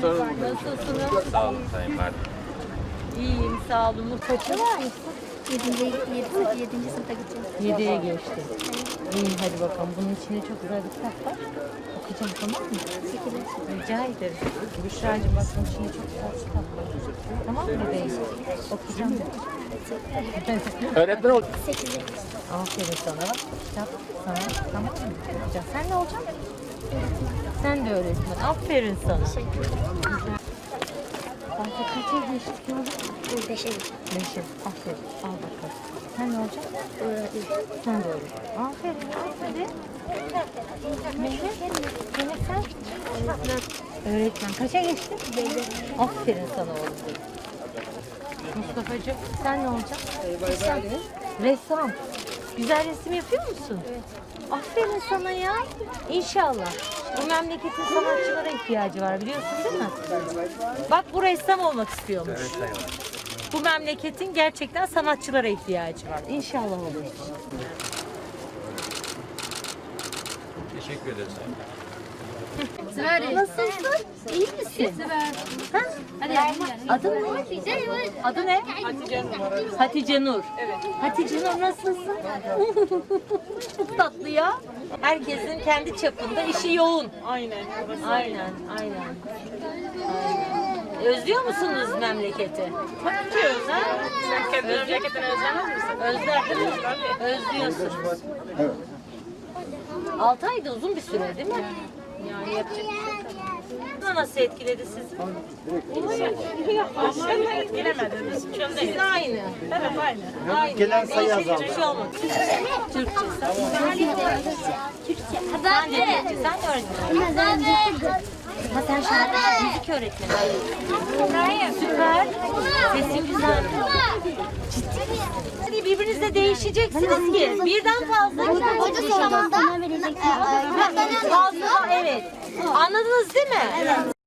Nasılsınız? Sağ olun Sayın Valim. İyiyim, sağ olun. Var? Yedinci, yedi, yedinci sınıfa gideceğiz. Yediye geçti. İyi hadi bakalım. Bunun içinde çok güzel bir kitap var. Okuyacağım tamam mı? Rica ederim. Büşra'cığım bak bunun içinde çok güzel kitap var. Tamam mı bebeğim? Okuyacağım. Öğretmen ol. Aferin sana bak. Kitap sana. Tamam mı? Sen ne olacaksın? Sen de öğretmen. Aferin sana. Teşekkür ederim. Artık kaça geçtik yavrum? Beşe Beşe. Aferin. Al bakalım. Sen ne olacaksın? öğretmen. Sen de öyle. Aferin. Aferin. Mehmet. Mehmet sen? Öğretmen. Kaça geçtin? Aferin sana oğlum. Mustafa'cığım sen ne olacaksın? Ressam. Ressam. Güzel resim yapıyor musun? Evet. Aferin sana ya. İnşallah. Bu memleketin sanatçılara ihtiyacı var biliyorsun değil mi? Bak bu ressam olmak istiyormuş. Bu memleketin gerçekten sanatçılara ihtiyacı var. İnşallah olur. Teşekkür ederiz. Nasılsın? İyi misin? Ha? Adın ne? Adı ne? Hatice Nur. Hatice Nur. Evet. Hatice Nur nasılsın? Çok tatlı ya. Herkesin kendi çapında işi yoğun. Aynen. Aynen, aynen. Aynen. Özlüyor musunuz memleketi? Tabii ki özlem. Sen kendi memleketini özlemez misin? Özler değil mi? Özlüyorsun. Evet. 6 ay da uzun bir süre değil mi? Yani yapacak bir şey yok. Nasıl etkiledi sizi? Aslında etkilemedi. Biz çöldeyiz. Aynı. Evet aynı. Aynı. Gelen sayı azaldı. Hiçbir şey olmadı. Türkçe. Türkçe. Sen de Türkçe. Sen de öğretmen. Ha sen şarkı müzik öğretmeni. Süper. Sesin güzel. Ciddi misin? Birbirinizle değişeceksiniz ki. Birden fazla. Hoca sonunda. Fazla evet. Anladınız değil mi?